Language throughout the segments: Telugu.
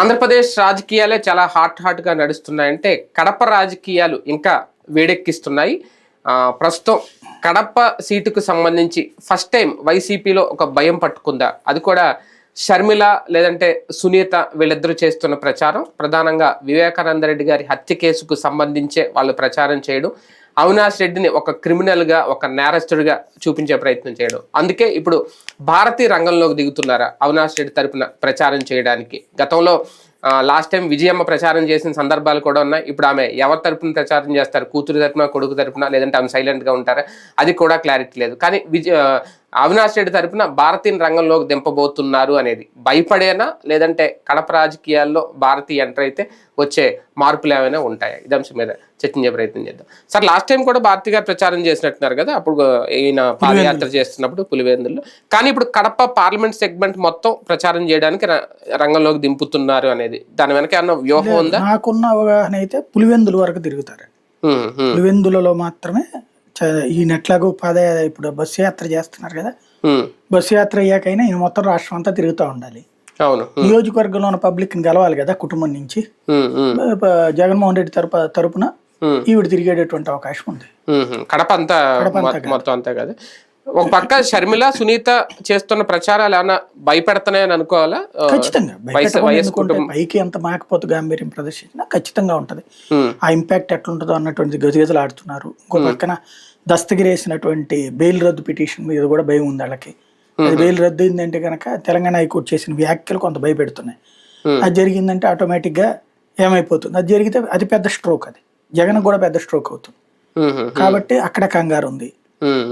ఆంధ్రప్రదేశ్ రాజకీయాలే చాలా హాట్ హాట్గా నడుస్తున్నాయంటే కడప రాజకీయాలు ఇంకా వేడెక్కిస్తున్నాయి. ప్రస్తుతం కడప సీటుకు సంబంధించి ఫస్ట్ టైం వైసీపీలో ఒక భయం పట్టుకుందా? అది కూడా షర్మిల లేదంటే సునీత వీళ్ళిద్దరూ చేస్తున్న ప్రచారం. ప్రధానంగా వివేకానంద రెడ్డి గారి హత్య కేసుకు సంబంధించే వాళ్ళు ప్రచారం చేయడం. అవినాష్ రెడ్డిని ఒక క్రిమినల్గా ఒక నేరస్తుడిగా చూపించే ప్రయత్నం చేయడం. అందుకే ఇప్పుడు భారతీయ రంగంలోకి దిగుతున్నారా అవినాష్ రెడ్డి తరపున ప్రచారం చేయడానికి? గతంలో లాస్ట్ టైం విజయమ్మ ప్రచారం చేసిన సందర్భాలు కూడా ఉన్నాయి. ఇప్పుడు ఆమె ఎవరి తరపున ప్రచారం చేస్తారు? కూతురు తరపున కొడుకు తరపున లేదంటే ఆమె సైలెంట్గా ఉంటారా? అది కూడా క్లారిటీ లేదు. కానీ విజయ అవినాష్ రెడ్డి తరపున భారతీయ రంగంలోకి దింపబోతున్నారు అనేది. భయపడేనా? లేదంటే కడప రాజకీయాల్లో భారతీయ ఎంటర్ అయితే వచ్చే మార్పులు ఏమైనా ఉంటాయా? ఇది అంశం మీద చర్చించే ప్రయత్నం చేద్దాం. సార్ లాస్ట్ టైం కూడా భారతి గారు ప్రచారం చేసినట్టున్నారు కదా? అప్పుడు ఈయన పాదయాత్ర చేస్తున్నప్పుడు పులివెందుల్లో. కానీ ఇప్పుడు కడప పార్లమెంట్ సెగ్మెంట్ మొత్తం ప్రచారం చేయడానికి రంగంలోకి దింపుతున్నారు అనేది. దాని వెనక ఏమన్నా వ్యూహం ఉందా? నాకున్న అవగాహన అయితే పులివెందుల వరకు తిరుగుతారు. పులివెందులలో మాత్రమే ఈయన ఎట్లాగో పాద ఇప్పుడు బస్సు యాత్ర చేస్తున్నారు కదా. బస్సు యాత్ర అయ్యాకైనా ఈయన మొత్తం రాష్ట్రం అంతా తిరుగుతూ ఉండాలి. అవును. నియోజకవర్గంలో ఉన్న పబ్లిక్ని గెలవాలి కదా కుటుంబం నుంచి? జగన్మోహన్ రెడ్డి తరపు తరపున. ఈవిడ తిరిగేటటువంటి అవకాశం ఉంది. కడప అంతా మొత్తం అంతా కదా. ఒక పక్క షర్మిల సునీత చేస్తున్న ప్రచారాలు ఏమన్నా భయపెడుతున్నాయని అనుకోవాలా? ఖచ్చితంగా. పైకి ఎంత మాకపోతే గాంభీర్యం ప్రదర్శించినా ఖచ్చితంగా ఉంటది. ఆ ఇంపాక్ట్ ఎట్లుంటుందో అన్నటువంటి గజగజలు ఆడుతున్నారు. ఇంకో పక్కన దస్తగిరేసినటువంటి బెయిల్ రద్దు పిటిషన్ మీద కూడా భయం ఉంది వాళ్ళకి. అది బెయిల్ రద్దు అయిందంటే కనుక తెలంగాణ హైకోర్టు చేసిన వ్యాఖ్యలు కొంత భయపెడుతున్నాయి. అది జరిగిందంటే ఆటోమేటిక్గా ఏమైపోతుంది? అది జరిగితే అది పెద్ద స్ట్రోక్ అది. జగన్ కూడా పెద్ద స్ట్రోక్ అవుతుంది. కాబట్టి అక్కడ కంగారు ఉంది.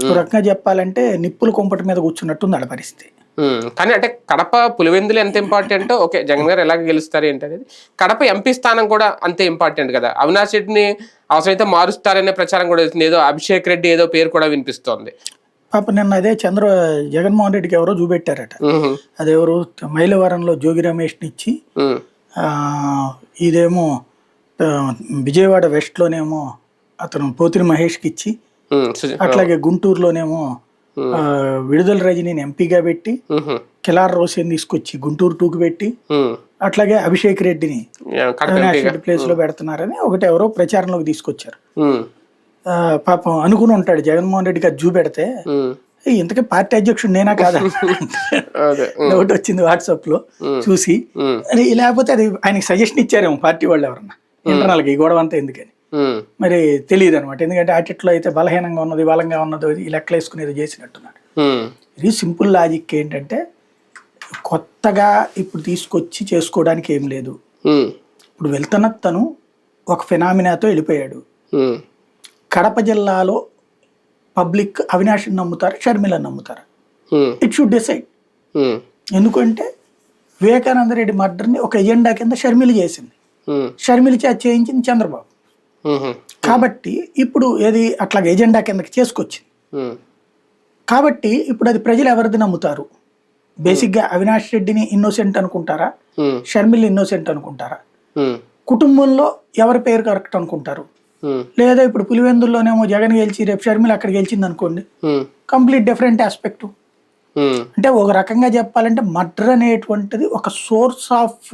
ఒక రకంగా చెప్పాలంటే నిప్పులు కుంపటి మీద కూర్చున్నట్టుంది వాళ్ళ పరిస్థితి. కానీ అంటే కడప పులివెందులు ఎంత ఇంపార్టెంట్ ఓకే జగన్ గారు ఎలాగ గెలుస్తారు ఏంటి అనేది కడప ఎంపీ స్థానం కూడా అంతే ఇంపార్టెంట్ కదా. అవినాష్ రెడ్డిని అవసరమైతే మారుస్తారనే ప్రచారం కూడా ఏదో అభిషేక్ రెడ్డి ఏదో పేరు కూడా వినిపిస్తోంది. పాప నిన్న అదే చంద్ర జగన్మోహన్ రెడ్డికి ఎవరో చూపెట్టారట. అదెవరు మైలవరంలో జోగి రమేష్ని ఇచ్చి మ్మ్. ఆ, ఇదేమో విజయవాడ వెస్ట్లోనేమో అతను పోతిరి మహేష్కి ఇచ్చి అట్లాగే గుంటూరులోనేమో విడుదల రజనీని ఎంపీగా పెట్టి. కిలార్ రోసేని తీసుకొచ్చి గుంటూరు టూకి పెట్టి. అట్లాగే అభిషేక్ రెడ్డిని ప్లేస్లో పెడుతున్నారని ఒకటి ఎవరో ప్రచారంలోకి తీసుకొచ్చారు. పాపం అనుకుని ఉంటాడు జగన్మోహన్ రెడ్డికి అది చూపెడితే మ్మ్. "ఏయ్, ఇంతకీ పార్టీ అధ్యక్షుడు నేనా కాదా? డౌట్ వచ్చింది వాట్సాప్లో చూసి. లేకపోతే అది ఆయనకి సజెషన్ ఇచ్చారేమో పార్టీ వాళ్ళు ఎవరన్నా. ఇంటర్నల్గా ఈ గొడవ అంతా ఎందుకని. మరి తెలియదు అనమాట ఎందుకంటే అటిట్లో అయితే బలహీనంగా ఉన్నది బలంగా ఉన్నది ఈ లెక్కలు వేసుకునేది చేసినట్టున్నాడు. ఇది సింపుల్ లాజిక్ ఏంటంటే కొత్తగా ఇప్పుడు తీసుకొచ్చి చేసుకోవడానికి ఏం లేదు. ఇప్పుడు వెళ్తున్న తను ఒక ఫినామినాతో వెళ్ళిపోయాడు. కడప జిల్లాలో పబ్లిక్ అవినాష్ని నమ్ముతారు షర్మిలని నమ్ముతారు మ్మ్. It should decide. ఎందుకంటే వివేకానంద రెడ్డి మర్డర్ని ఒక ఎజెండా కింద షర్మిల చేసింది. షర్మిల చేయించింది చంద్రబాబు. కాబట్టి ఇప్పుడు ఏది అట్లా ఎజెండా కిందకి చేసుకొచ్చింది. కాబట్టి ఇప్పుడు అది ప్రజలు ఎవరిది నమ్ముతారు బేసిక్గా అవినాష్ రెడ్డిని ఇన్నోసెంట్ అనుకుంటారా. షర్మిల ఇన్నోసెంట్ అనుకుంటారా. కుటుంబంలో ఎవరి పేరు కరెక్ట్ అనుకుంటారు. లేదా ఇప్పుడు పులివెందుల్లోనేమో జగన్ గెలిచి రేపు షర్మిల అక్కడ గెలిచింది అనుకోండి. Complete different aspect. అంటే ఒక రకంగా చెప్పాలంటే మర్డర్ అనేటువంటిది ఒక సోర్స్ ఆఫ్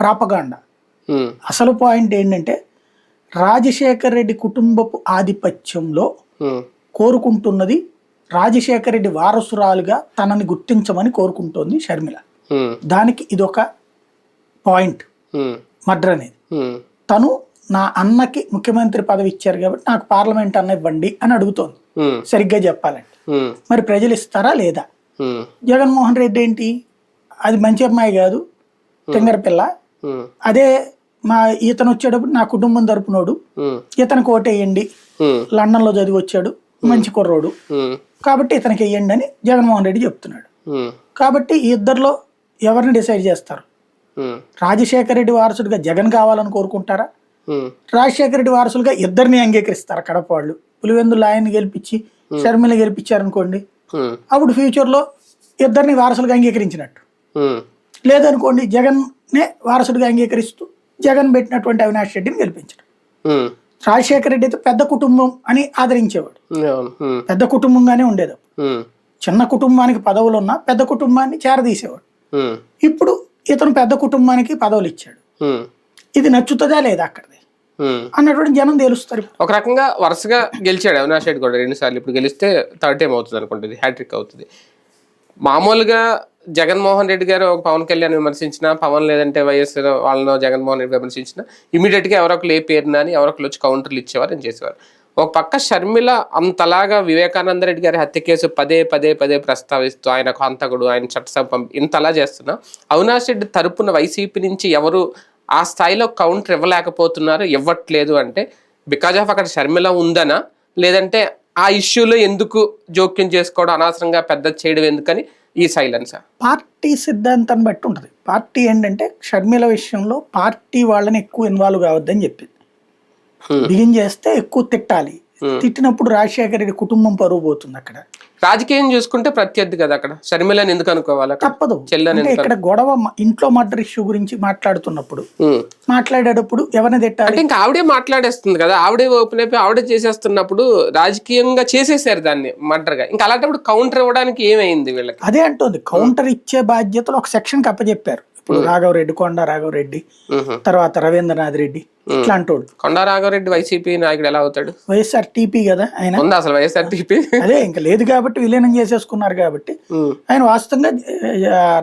ప్రాపగాండా. అసలు పాయింట్ ఏంటంటే రాజశేఖర్ రెడ్డి కుటుంబపు ఆధిపత్యంలో. కోరుకుంటున్నది రాజశేఖర రెడ్డి వారసురాలుగా తనని గుర్తించమని కోరుకుంటోంది షర్మిల. దానికి ఇదొక పాయింట్. మర్డర్ అనేది. తను నా అన్నకి ముఖ్యమంత్రి పదవి ఇచ్చారు కాబట్టి నాకు పార్లమెంట్ అన్న ఇవ్వండి అని అడుగుతోంది. సరిగ్గా చెప్పాలంటే. మరి ప్రజలు ఇస్తారా లేదా. జగన్మోహన్ రెడ్డి ఏంటి అది మంచి అమ్మాయి కాదు తింగర పిల్ల. అదే మా ఇతను వచ్చేటప్పుడు నా కుటుంబం తరపునోడు. ఇతనికి ఓటేయండి మ్మ్. లండన్లో చదివి వచ్చాడు మంచి కుర్రోడు. కాబట్టి ఇతనికి వేయండి అని జగన్మోహన్ రెడ్డి చెప్తున్నాడు. కాబట్టి ఈ ఇద్దరిలో ఎవరిని డిసైడ్ చేస్తారు. రాజశేఖర రెడ్డి వారసుడిగా జగన్ కావాలని కోరుకుంటారా. రాజశేఖర రెడ్డి వారసులుగా ఇద్దరిని అంగీకరిస్తారు కడప వాళ్ళు పులివెందులు ఆయన గెలిపించి షర్మిల గెలిపించారనుకోండి. అప్పుడు ఫ్యూచర్లో ఇద్దరిని వారసులుగా అంగీకరించినట్టు. లేదనుకోండి జగన్నే వారసుడిగా అంగీకరిస్తూ జగన్ పెట్టినటువంటి అవినాష్ రెడ్డిని గెలిపించడం. రాజశేఖర రెడ్డి అయితే పెద్ద కుటుంబం అని ఆదరించేవాడు. పెద్ద కుటుంబంగానే ఉండేది. చిన్న కుటుంబానికి పదవులు ఉన్నా పెద్ద కుటుంబాన్ని చేరదీసేవాడు. ఇప్పుడు ఇతను పెద్ద కుటుంబానికి పదవులు ఇచ్చాడు ఇది నచ్చుతుందా లేదా అక్కడిది. అన్నటువంటి జనం తెలుస్తారు ఒక రకంగా వరుసగా గెలిచాడు అవినాష్ రెడ్డి కూడా. రెండు సార్లు ఇప్పుడు గెలిస్తే థర్డ్ టైం అవుతుంది అనుకుంటుంది. హ్యాట్రిక్ అవుతుంది. మామూలుగా జగన్మోహన్ రెడ్డి గారు ఒక పవన్ కళ్యాణ్ విమర్శించిన పవన్ లేదంటే వైఎస్ వాళ్ళను జగన్మోహన్ రెడ్డి విమర్శించిన ఇమీడియట్గా ఎవరొకరు ఏ పేరున అని ఎవరొకరు వచ్చి కౌంటర్లు ఇచ్చేవారు అని చేసేవారు. ఒక పక్క షర్మిల అంతలాగా వివేకానంద రెడ్డి గారి హత్య కేసు పదే పదే పదే ప్రస్తావిస్తూ ఆయన హంతకుడు ఆయన చట్టసభ ఇంతలా చేస్తున్నా అవినాష్ రెడ్డి తరపున వైసీపీ నుంచి ఎవరు ఆ స్థాయిలో కౌంటర్ ఇవ్వలేకపోతున్నారు ఇవ్వట్లేదు అంటే బికాజ్ ఆఫ్ అక్కడ షర్మిల ఉందనా లేదంటే ఆ ఇష్యూలో ఎందుకు జోక్యం చేసుకోవడం అనవసరంగా పెద్ద చేయడం ఎందుకని ఈ సైలెన్సా పార్టీ సిద్ధాంతాన్ని బట్టి ఉంటుంది పార్టీ ఏంటంటే షర్మిల విషయంలో పార్టీ వాళ్ళని ఎక్కువ ఇన్వాల్వ్ కావద్దని చెప్పింది. బిగిన్ చేస్తే ఎక్కువ తిట్టాలి. తిట్టినప్పుడు రాజశేఖర రెడ్డి కుటుంబం పరువు పోతుంది అక్కడ. రాజకీయం చూసుకుంటే ప్రత్యర్థి కదా అక్కడ. షర్మిలని ఎందుకు అనుకోవాలి తప్పదు. ఇక్కడ గొడవ ఇంట్లో మర్డర్ ఇష్యూ గురించి మాట్లాడుతున్నప్పుడు ఉమ్. మాట్లాడేటప్పుడు ఎవరిని తిట్టాలి? ఇంకా ఆవిడే మాట్లాడేస్తుంది కదా. ఆవిడే ఓపెన్ అయిపోయి ఆవిడే చేసేస్తున్నప్పుడు రాజకీయంగా చేసేసారు దాన్ని మర్డర్గా. ఇంకా అలాంటప్పుడు కౌంటర్ ఇవ్వడానికి ఏమైంది వీళ్ళకి? అదే అంటుంది. కౌంటర్ ఇచ్చే బాధ్యతలు ఒక సెక్షన్ అప్పచెప్పారు. ఇప్పుడు రాఘవరెడ్డి కొండ రాఘవరెడ్డి. తర్వాత రవీంద్రనాథ్ రెడ్డి ఇట్లాంటి వాళ్ళు కొండా రాఘవరెడ్డి వైసీపీ నాయకుడు ఎలా అవుతాడు? వైఎస్ఆర్ టీపీ కదా ఆయన. ఉందా అసలు వైఎస్ఆర్ టీపీ? అదే ఇంకా లేదు కాబట్టి విలీనం చేసేసుకున్నారు కాబట్టి. ఆయన వాస్తవంగా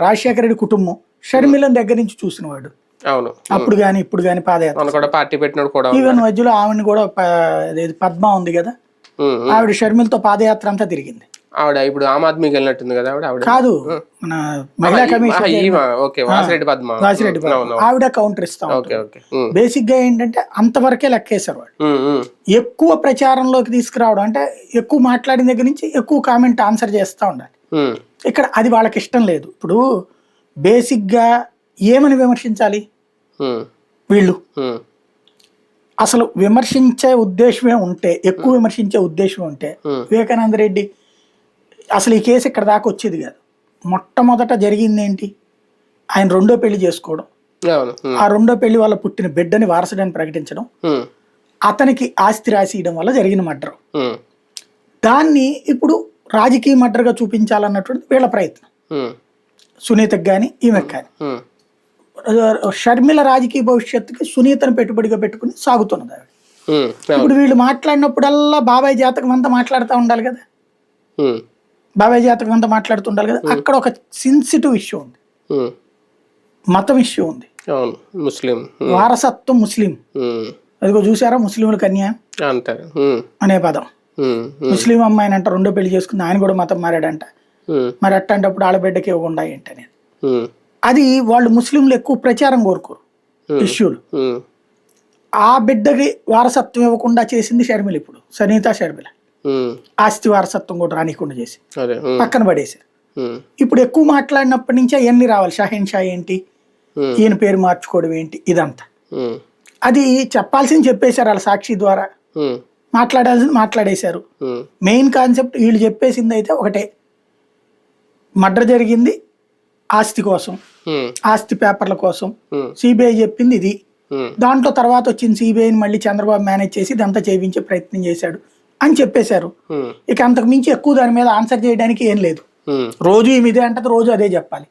రాజశేఖర రెడ్డి కుటుంబం. షర్మిలను దగ్గర నుంచి చూసినవాడు. అవును. అప్పుడు కానీ ఇప్పుడు కానీ పాదయాత్ర. కూడా పార్టీ కూడా ఈవెన్ మధ్యలో ఆవిడని కూడా పద్మ ఉంది కదా. ఆవిడ షర్మిలతో పాదయాత్ర అంతా తిరిగింది. ఆవిడ ఇప్పుడు ఆమ్ ఆద్మీకి వెళ్ళినట్టుంది కదా ఆవిడ ఆవిడ. కాదు మన మహిళా కమిషన్ ఓకే వాసిరెడ్డి పద్మ. వాసిరెడ్డి. ఆవిడ కౌంటర్ ఇస్తాం ఓకే ఓకే బేసిక్గా ఏంటంటే అంతవరకే లెక్కేశారు వాళ్ళు. ఎక్కువ ప్రచారంలోకి తీసుకురావడం అంటే ఎక్కువ మాట్లాడిన దగ్గర నుంచి ఎక్కువ కామెంట్ ఆన్సర్ చేస్తూ ఉండాలి. ఇక్కడ అది వాళ్ళకి ఇష్టం లేదు. ఇప్పుడు బేసిక్గా ఏమని విమర్శించాలి? వీళ్ళు. అసలు విమర్శించే ఉద్దేశమే ఉంటే ఎక్కువ విమర్శించే ఉద్దేశం ఉంటే. వివేకానంద రెడ్డి అసలు ఈ కేసు ఇక్కడ దాకా వచ్చేది కాదు. మొట్టమొదట జరిగింది ఏంటి ఆయన రెండో పెళ్ళి చేసుకోవడం. ఆ రెండో పెళ్ళి వల్ల పుట్టిన బిడ్డని వారసుడని ప్రకటించడం. అతనికి ఆస్తి రాసియడం వల్ల జరిగిన మర్డర్. దాన్ని ఇప్పుడు రాజకీయ మర్డర్గా చూపించాలన్నటువంటి వీళ్ళ ప్రయత్నం. సునీతకు కానీ ఈమెకు కానీ షర్మిల రాజకీయ భవిష్యత్తుకి సునీతను పెట్టుబడిగా పెట్టుకుని సాగుతున్నది ఆవిడ. ఇప్పుడు వీళ్ళు మాట్లాడినప్పుడల్లా బాబాయ్ జాతకం అంతా మాట్లాడుతూ ఉండాలి కదా. బాబాయ్ జాతకం అంతా మాట్లాడుతుండాలి కదా అక్కడ ఒక సెన్సిటివ్ ఇష్యూ ఉంది. మతం ఇష్యూ ఉంది. ముస్లిం. వారసత్వం ముస్లిం. అదిగో చూసారా ముస్లింలకు అన్యాయం అంటారు. అనే పదం. ముస్లిం అమ్మాయిని అంట రెండో పెళ్ళి చేసుకుని ఆయన కూడా మతం మారాడంట. మరి అట్టంటప్పుడు ఆడబిడ్డకి ఇవ్వకుండా ఏంటనేది అది వాళ్ళు ముస్లింలు ఎక్కువ ప్రచారం కోరుకోరు ఇష్యూలు. ఆ బిడ్డకి వారసత్వం ఇవ్వకుండా చేసింది షర్మిల ఇప్పుడు సనీత షర్మిల. ఆస్తి వారసత్వం కూడా రానికుండా చేసి పక్కన పడేశారు. ఇప్పుడు ఎక్కువ మాట్లాడినప్పటి నుంచి అవన్నీ రావాలి. షాహీన్ షా ఏంటి? ఈయన పేరు మార్చుకోవడం ఏంటి? ఇదంతా. అది చెప్పాల్సింది చెప్పేశారు వాళ్ళ సాక్షి ద్వారా. మాట్లాడాల్సింది మాట్లాడేశారు. మెయిన్ కాన్సెప్ట్ వీళ్ళు చెప్పేసింది అయితే ఒకటే. మర్డర్ జరిగింది ఆస్తి కోసం. ఆస్తి పేపర్ల కోసం. సిబిఐ చెప్పింది ఇది. దాంట్లో తర్వాత వచ్చిన సిబిఐని మళ్ళీ చంద్రబాబు మేనేజ్ చేసి ఇదంతా చేయించే ప్రయత్నం చేశాడు. అని చెప్పేశారు. ఇక అంతకు మించి ఎక్కువ దాని మీద ఆన్సర్ చేయడానికి ఏం లేదు. రోజు ఇదే అంటది రోజు అదే చెప్పాలి.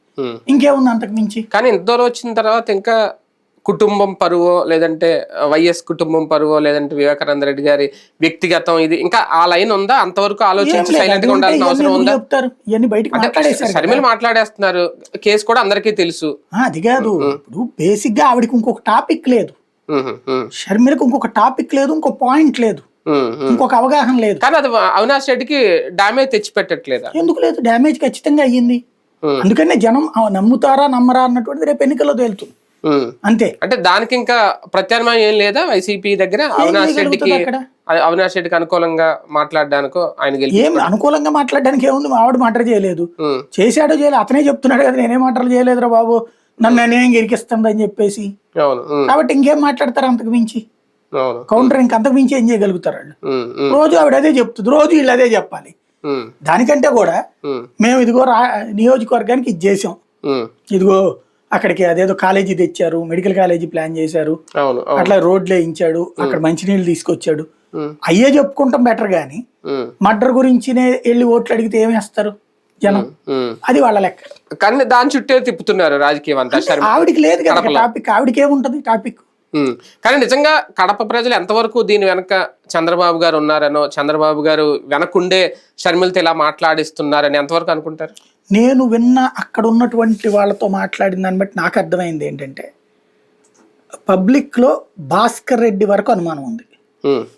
ఇంకేముంది అంతకు మించి? కానీ ఇంత దూరం వచ్చిన తర్వాత ఇంకా కుటుంబం పరువో లేదంటే వైఎస్ కుటుంబం పరువో లేదంటే వివేకానంద రెడ్డి గారి వ్యక్తిగతం ఇది ఇంకా ఆ లైన్ ఉందా? అంతవరకు ఆలోచించి. సైలెంట్గా ఉండాల్సిన అవసరం ఉందా. షర్మిల మాట్లాడేస్తున్నారు. కేసు కూడా అందరికీ తెలుసు. అది కాదు. ఇప్పుడు బేసిక్గా ఆవిడకి ఇంకొక టాపిక్ లేదు. షర్మిలకు ఇంకొక టాపిక్ లేదు ఇంకో పాయింట్ లేదు. ఇంకొక అవగాహన లేదు. కానీ అది అవినాష్ రెడ్డికి డామేజ్ తెచ్చి పెట్టట్లేదా ఎందుకు లేదు? డ్యామేజ్ ఖచ్చితంగా అయ్యింది. అందుకనే జనం నమ్ముతారా నమ్మరా అన్నటువంటిది రేపు ఎన్నికల్లో తేలుతుంది. అంతే. అంటే దానికి ఇంకా ప్రత్యామ్నాయం ఏం లేదా? వైసీపీ దగ్గర అవినాష్ రెడ్డికి అవినాష్ రెడ్డికి అనుకూలంగా మాట్లాడడానికో ఆయన ఏం అనుకూలంగా మాట్లాడడానికి ఏముంది? ఆవిడ మాటర్ చేయలేదు. చేశాడో చేయలేదు అతనే చెప్తున్నాడు కదా నేనే మాటలు చేయలేదురా బాబు నన్ను నేనేం గిరికిస్తానని చెప్పేసి. అవును ఉమ్, కాబట్టి ఇంకేం మాట్లాడతారు అంతకు మించి? కౌంటర్ ఇంక అంతకు మించి ఏం చేయగలుగుతారు వాళ్ళు? ఉమ్, ఉమ్, రోజు ఆవిడ అదే చెప్తుంది. రోజు వీళ్ళు అదే చెప్పాలి. దానికంటే కూడా మేము ఇదిగో రా నియోజకవర్గానికి ఇది చేసాం. ఇదిగో అక్కడికి అదేదో కాలేజీ తెచ్చారు మెడికల్ కాలేజీ ప్లాన్ చేశారు. అట్లా రోడ్లు వేయించాడు అక్కడ మంచినీళ్ళు తీసుకొచ్చాడు. అయ్యే చెప్పుకుంటాం బెటర్ ఉమ్, మర్డర్ గురించినే వెళ్ళి ఓట్లు అడిగితే ఏమి వేస్తారు జనం. అది వాళ్ళ లెక్క. కానీ దాని చుట్టే తిప్పుతున్నారు రాజకీయం అంతా ఆవిడికి లేదు కదా టాపిక్. ఆవిడకి ఏముంటది టాపిక్. కానీ నిజంగా కడప ప్రజలు ఎంతవరకు దీని వెనక చంద్రబాబు గారు ఉన్నారనో చంద్రబాబు గారు వెనకుండే షర్మిలతో ఇలా మాట్లాడిస్తున్నారని ఎంతవరకు అనుకుంటారు? నేను విన్న అక్కడ ఉన్నటువంటి వాళ్ళతో మాట్లాడిన దాన్ని బట్టి నాకు అర్థమైంది ఏంటంటే పబ్లిక్లో భాస్కర్ రెడ్డి వరకు అనుమానం ఉంది.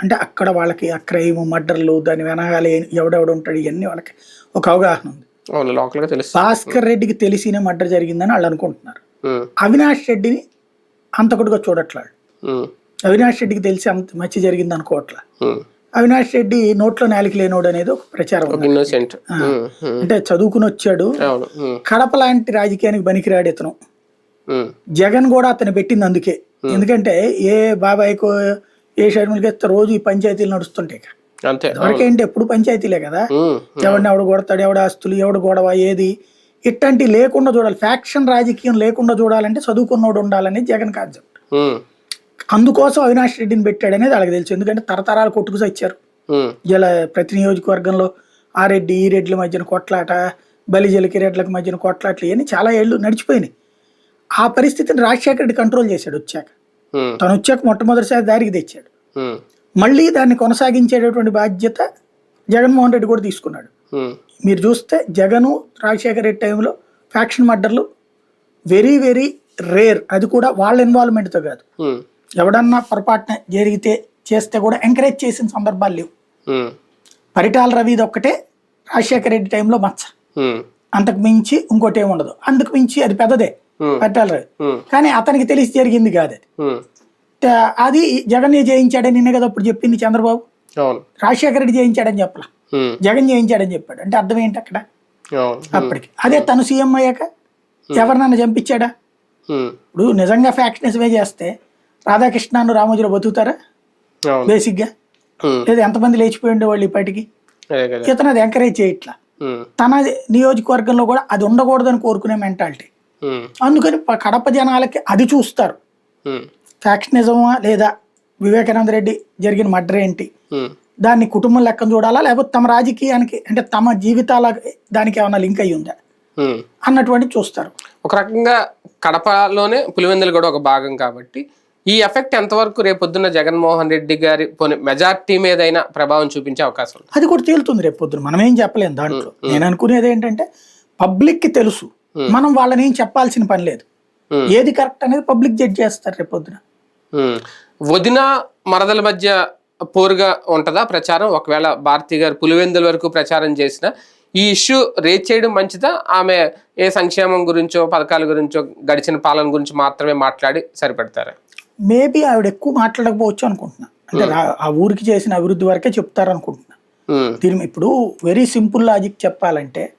అంటే అక్కడ వాళ్ళకి ఆ క్రైమ్ మర్డర్లు దాని వెనకాల ఎవడెవడు ఉంటాడు ఇవన్నీ వాళ్ళకి ఒక అవగాహన ఉంది. భాస్కర్ రెడ్డికి తెలిసిన మర్డర్ జరిగిందని వాళ్ళు అనుకుంటున్నారు. అవినాష్ రెడ్డిని అంతకుడుగా చూడట్లా ఉమ్. అవినాష్ రెడ్డికి తెలిసి అంత మంచి జరిగింది అనుకోవట్లా. అవినాష్ రెడ్డి నోట్లో నాలిక లేనోడు అనేది ఒక ప్రచారం. అంటే చదువుకుని వచ్చాడు. కడప లాంటి రాజకీయానికి పనికిరాడు ఇతను. జగన్ కూడా అతను పెట్టింది అందుకే ఎందుకంటే ఏ బాబాయ్కో ఏ షర్మిలకి రోజు ఈ పంచాయతీలు నడుస్తుంటాయి ఇక. అంతే ఎవరికేంటి ఎప్పుడు పంచాయతీలే కదా. ఎవడిని ఎవడు కొడతాడు ఎవడ ఆస్తులు ఎవడు గొడవ ఏది ఇట్లాంటి లేకుండా చూడాలి ఫ్యాక్షన్ రాజకీయం లేకుండా చూడాలంటే చదువుకున్నోడు ఉండాలనేది జగన్ కాన్సెప్ట్. అందుకోసం అవినాష్ రెడ్డిని పెట్టాడనేది వాళ్ళకి తెలుసు ఎందుకంటే తరతరాలు కొట్టుకు వచ్చారు ఉమ్. ఇలా ప్రతి నియోజకవర్గంలో ఆ రెడ్డి ఈ రెడ్ల మధ్యన కొట్లాట బలిజలకి రెడ్లకు మధ్యన కొట్లాట్లు ఇవన్నీ చాలా ఏళ్ళు నడిచిపోయినాయి ఆ పరిస్థితిని రాజశేఖర రెడ్డి కంట్రోల్ చేశాడు వచ్చాక. తను వచ్చాక మొట్టమొదటిసారి దారికి తెచ్చాడు. మళ్ళీ దాన్ని కొనసాగించేటటువంటి బాధ్యత జగన్మోహన్ రెడ్డి కూడా తీసుకున్నాడు. మీరు చూస్తే జగను రాజశేఖర రెడ్డి టైంలో ఫ్యాక్షన్ మర్డర్లు వెరీ వెరీ రేర్ అది కూడా వాళ్ళ ఇన్వాల్వ్మెంట్తో కాదు. ఎవడన్నా పొరపాటున జరిగితే చేస్తే కూడా ఎంకరేజ్ చేసిన సందర్భాలు లేవు. పరిటాల రవిది ఒక్కటే రాజశేఖర రెడ్డి టైంలో మచ్చ. అంతకు మించి ఇంకోటి ఏమి ఉండదు అందుకు మించి అది పెద్దదే. పరిటాల రవి. కానీ అతనికి తెలిసి జరిగింది కాదు అది అది జగన్ జయించాడని నిన్నే కదా అప్పుడు చెప్పింది చంద్రబాబు రాజశేఖర రెడ్డి జయించాడని చెప్పలా. జగన్ జయించాడని చెప్పాడు. అంటే అర్థం ఏంటి అక్కడ? అప్పటికి. అదే తను సీఎం అయ్యాక ఎవరినన్నా చంపించాడా. ఇప్పుడు నిజంగా ఫ్యాక్షనిజమే చేస్తే రాధాకృష్ణను రామోజీరావు బతుకుతారా? బేసిక్గా ఉమ్. లేదా ఎంతమంది లేచిపోయి ఉండేవాళ్ళు ఇప్పటికి? ఇతను అది ఎంకరేజ్ చేయట్లా. తన నియోజకవర్గంలో కూడా అది ఉండకూడదని కోరుకునే మెంటాలిటీ. అందుకని కడప జనాలకి అది చూస్తారు. ఫ్యాక్షనిజమా లేదా వివేకానంద రెడ్డి జరిగిన మర్డర్ ఏంటి. దాన్ని కుటుంబం లెక్కన చూడాలా? లేకపోతే తమ రాజకీయానికి అంటే తమ జీవితాల దానికి ఏమైనా లింక్ అయ్యి ఉందా. అన్నటువంటి చూస్తారు. ఒక రకంగా కడపలోనే పులివెందులు కూడా ఒక భాగం కాబట్టి ఈ ఎఫెక్ట్ ఎంతవరకు రేపొద్దున్న జగన్మోహన్ రెడ్డి గారి పోనీ మెజార్టీ మీదైనా ప్రభావం చూపించే అవకాశం అది కూడా తేలుతుంది రేపు పొద్దున మనం ఏం చెప్పలేం దాంట్లో. నేను అనుకునేది ఏంటంటే పబ్లిక్కి తెలుసు మనం వాళ్ళని ఏం చెప్పాల్సిన పని లేదు. ఏది కరెక్ట్ అనేది పబ్లిక్ జడ్జ్ చేస్తారు రేపు పొద్దున ఉమ్. వదిన మరదల మధ్య పోరుగా ఉంటుందా ప్రచారం? ఒకవేళ భారతి గారు పులివెందుల వరకు ప్రచారం చేసిన ఈ ఇష్యూ రేట్ చేయడం మంచిదా? ఆమె ఏ సంక్షేమం గురించో పథకాల గురించో గడిచిన పాలన గురించి మాత్రమే మాట్లాడి సరిపెడతారా? మేబీ ఆవిడ ఎక్కువ మాట్లాడకపోవచ్చు అనుకుంటున్నా. అంటే రా- ఆ ఊరికి చేసిన అభివృద్ధి వరకే చెప్తారు అనుకుంటున్నా ఉమ్. దీని ఇప్పుడు వెరీ సింపుల్ లాజిక్ చెప్పాలంటే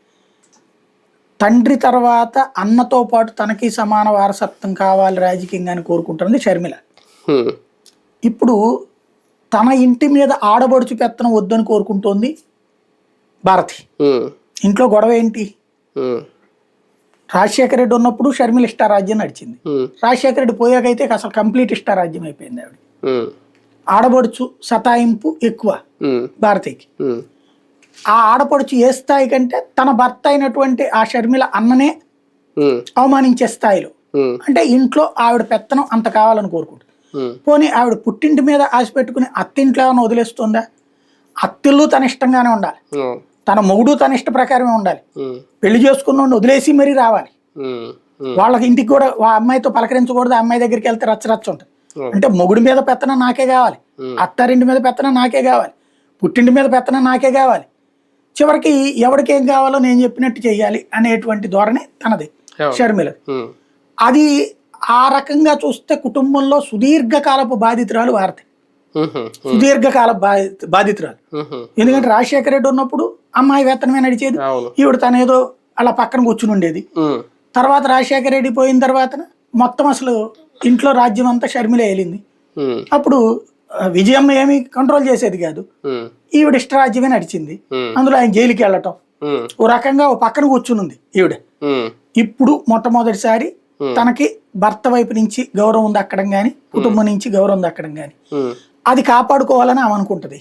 తండ్రి తర్వాత అన్నతో పాటు తనకి సమాన వారసత్వం కావాలి రాజకీయంగా అని కోరుకుంటున్నది షర్మిల. ఉమ్. ఇప్పుడు తన ఇంటి మీద ఆడబడుచు పెత్తనం వద్దని కోరుకుంటోంది భారతి. ఇంట్లో గొడవ ఏంటి. రాజశేఖర రెడ్డి ఉన్నప్పుడు షర్మిల ఇష్టారాజ్యం నడిచింది. రాజశేఖర రెడ్డి పోయాకైతే అసలు కంప్లీట్ ఇష్టారాజ్యం అయిపోయింది ఆవిడ. ఆడబడుచు సతాయింపు ఎక్కువ. భారతికి. ఆ ఆడపడుచు ఏ స్థాయి కంటే తన భర్త అయినటువంటి ఆ షర్మిల అన్ననే. అవమానించే స్థాయిలో. అంటే ఇంట్లో ఆవిడ పెత్తనం అంత కావాలని కోరుకుంటుంది. పోనీ ఆవిడ పుట్టింటి మీద ఆశ పెట్టుకుని అత్తింట్లో ఏమైనా వదిలేస్తుందా అత్తిల్లు తన ఇష్టంగానే ఉండాలి ఉమ్. తన మొగుడు తన ఇష్ట ప్రకారమే ఉండాలి ఉమ్. పెళ్ళి చేసుకున్న వదిలేసి మరీ రావాలి. వాళ్ళకి ఇంటికి కూడా ఆ అమ్మాయితో పలకరించకూడదు ఆ అమ్మాయి దగ్గరికి వెళ్తే రచ్చ రచ్చ ఉంటుంది. అంటే మొగుడి మీద పెత్తనం నాకే కావాలి. అత్తారింటి మీద పెత్తనం నాకే కావాలి పుట్టింటి మీద పెత్తనం నాకే కావాలి చివరికి ఎవరికి ఏం కావాలో నేను చెప్పినట్టు చెయ్యాలి అనేటువంటి ధోరణి తనది. షర్మిల. అది ఆ రకంగా చూస్తే కుటుంబంలో సుదీర్ఘకాలపు బాధితురాలు ఉహు. సుదీర్ఘకాల బాధి- బాధితురాలు. ఎందుకంటే రాజశేఖర రెడ్డి ఉన్నప్పుడు అమ్మాయి వేతనమే నడిచేది ఈవిడ తన ఏదో అలా పక్కన కూర్చుని ఉండేది. తర్వాత రాజశేఖర రెడ్డి పోయిన తర్వాత మొత్తం అసలు ఇంట్లో రాజ్యం అంతా షర్మిల వెళ్ళింది ఉమ్. అప్పుడు ఆ, విజయమ్మ ఏమి కంట్రోల్ చేసేది కాదు. ఈవిడ ఇష్టరాజ్యమే నడిచింది ఉమ్. అందులో ఆయన జైలుకి వెళ్ళటం. ఓ రకంగా ఓ పక్కన కూర్చునుంది ఈవిడ ఉమ్. ఇప్పుడు మొట్టమొదటిసారి తనకి భర్త వైపు నుంచి గౌరవం దక్కడం కానీ కుటుంబం నుంచి గౌరవం దక్కడం కానీ ఉమ్. అది కాపాడుకోవాలని ఆమె అనుకుంటది.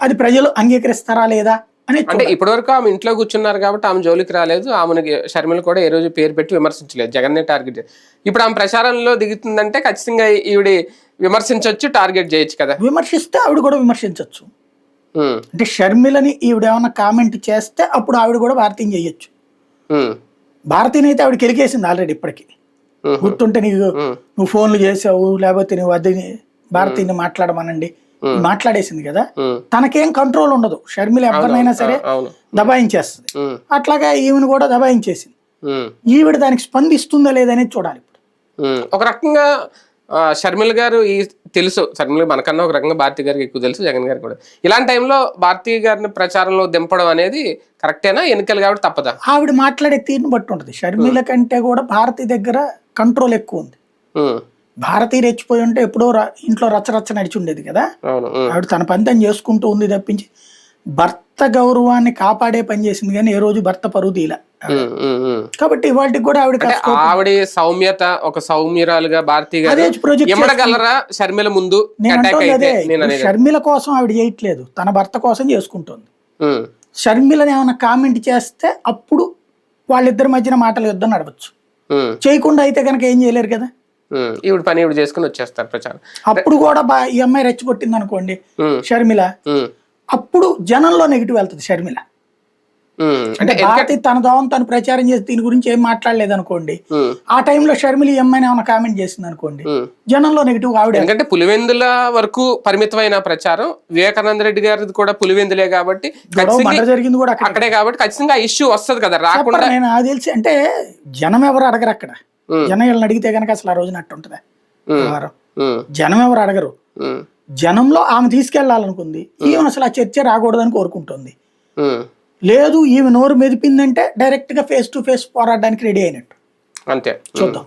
అది ప్రజలు అంగీకరిస్తారా లేదా అని అంటే ఇప్పటివరకు ఆమె ఇంట్లో కూర్చున్నారు కాబట్టి ఆమె జోలికి రాలేదు ఆమెకి షర్మిల కూడా ఏ రోజు పేరు పెట్టి విమర్శించలేదు. జగన్నే టార్గెట్ ఇప్పుడు ఆమె ప్రచారంలో దిగుతుందంటే ఖచ్చితంగా ఈవిడ విమర్శించవచ్చు టార్గెట్ చేయొచ్చు కదా. విమర్శిస్తే ఆవిడ కూడా విమర్శించవచ్చు అంటే షర్మిలని ఈవిడ ఏమైనా కామెంట్ చేస్తే అప్పుడు ఆవిడ కూడా భారతీయం చేయొచ్చు. అయితే ఆవిడ కెలికేసింది ఆల్రెడీ ఇప్పటికి. గుర్తుంటే నీకు నువ్వు ఫోన్లు చేసావు లేకపోతే నువ్వు అది భారతీయని మాట్లాడమనండి. మాట్లాడేసింది కదా. తనకేం కంట్రోల్ ఉండదు. షర్మిల ఎవరినైనా సరే దబాయించేస్తుంది. అట్లాగా ఈమెను కూడా దబాయించేసింది. ఈవిడ దానికి స్పందిస్తుందా లేదనేది చూడాలి ఇప్పుడు. ఒక రకంగా షర్మిల గారు ఈ తెలుసు. షర్మిల మనకన్నా ఒక రకంగా భారతి గారికి ఎక్కువ తెలుసు జగన్ గారికి కూడా. ఇలాంటి టైంలో భారతీ గారిని ప్రచారంలో దింపడం అనేది కరెక్టేనా? ఎన్నికలు కాబట్టి తప్పదా? ఆవిడ మాట్లాడే తీరుని బట్టి ఉంటుంది. షర్మిల కంటే కూడా భారతి దగ్గర కంట్రోల్ ఎక్కువ ఉంది. భారతీ రెచ్చిపోయి ఉంటే ఎప్పుడో ఇంట్లో రచ్చరచ్చ నడిచి ఉండేది కదా? ఆవిడ తన పని తను చేసుకుంటూ ఉంది తప్పించి భర్త గౌరవాన్ని కాపాడే పని చేసింది కానీ ఏ రోజు భర్త పరువు తీల. కాబట్టి వాటికి కూడా ఆవిడ ఆవిడ సౌమ్యత ఒక సౌమ్యరాలుగా భారతీ అదే గారు project ఎమ్మడగలరా షర్మిల ముందు? షర్మిల కోసం ఆవిడ చేయట్లేదు. తన భర్త కోసం చేసుకుంటుంది. షర్మిలని ఏమైనా కామెంట్ చేస్తే అప్పుడు వాళ్ళిద్దరి మధ్యన మాటలు యుద్ధం నడవచ్చు. చేయకుండా అయితే కనుక ఏం చేయలేరు కదా. ఈవిడ పని ఈవిడ చేసుకుని వచ్చేస్తారు ప్రచారం. అప్పుడు కూడా ఈ అమ్మాయి రెచ్చగొట్టింది అనుకోండి షర్మిల. అప్పుడు జనంలో నెగిటివ్ వెళ్తుంది షర్మిల. అంటే భారతి తన దోవం తను ప్రచారం చేసి దీని గురించి ఏం మాట్లాడలేదు అనుకోండి ఆ టైంలో షర్మిల అమ్మాయిని ఏమైనా కామెంట్ చేసింది అనుకోండి. జనంలో నెగిటివ్ ఆవిడ ఎందుకంటే పులివెందుల వరకు పరిమితమైన ప్రచారం వివేకానంద రెడ్డి గారిది కూడా పులివెందులే కాబట్టి జరిగింది కూడా అక్కడ. కాబట్టి ఖచ్చితంగా ఇష్యూ వస్తది కదా రాకుండా నేను అది తెలిసి అంటే జనం ఎవరు అడగరు అక్కడ. జనం వీళ్ళని అడిగితే కనుక అసలు ఆ రోజున అట్టుంటదా జనం ఎవరు అడగరు. జనంలో ఆమె తీసుకెళ్ళాలనుకుంది. ఈమె అసలు ఆ చర్చ రాకూడదని కోరుకుంటుంది. లేదు ఈమె నోరు మెదిపిందంటే డైరెక్ట్గా ఫేస్ టు ఫేస్ పోరాడడానికి రెడీ అయినట్టు. అంతే. చూద్దాం.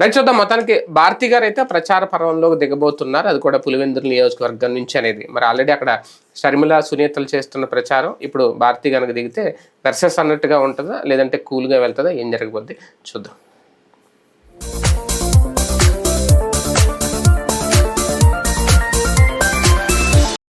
రైట్ చూద్దాం. మొత్తానికి భారతి గారు అయితే ప్రచార పర్వంలోకి దిగబోతున్నారు. అది కూడా పులివెందుల నియోజకవర్గం నుంచి అనేది. మరి ఆల్రెడీ అక్కడ షర్మిల సునీతలు చేస్తున్న ప్రచారం ఇప్పుడు భారతి కనుక దిగితే వెర్సెస్ అన్నట్టుగా ఉంటుందా? లేదంటే కూల్గా వెళ్తుందా? ఏం జరగబోద్ది? చూద్దాం.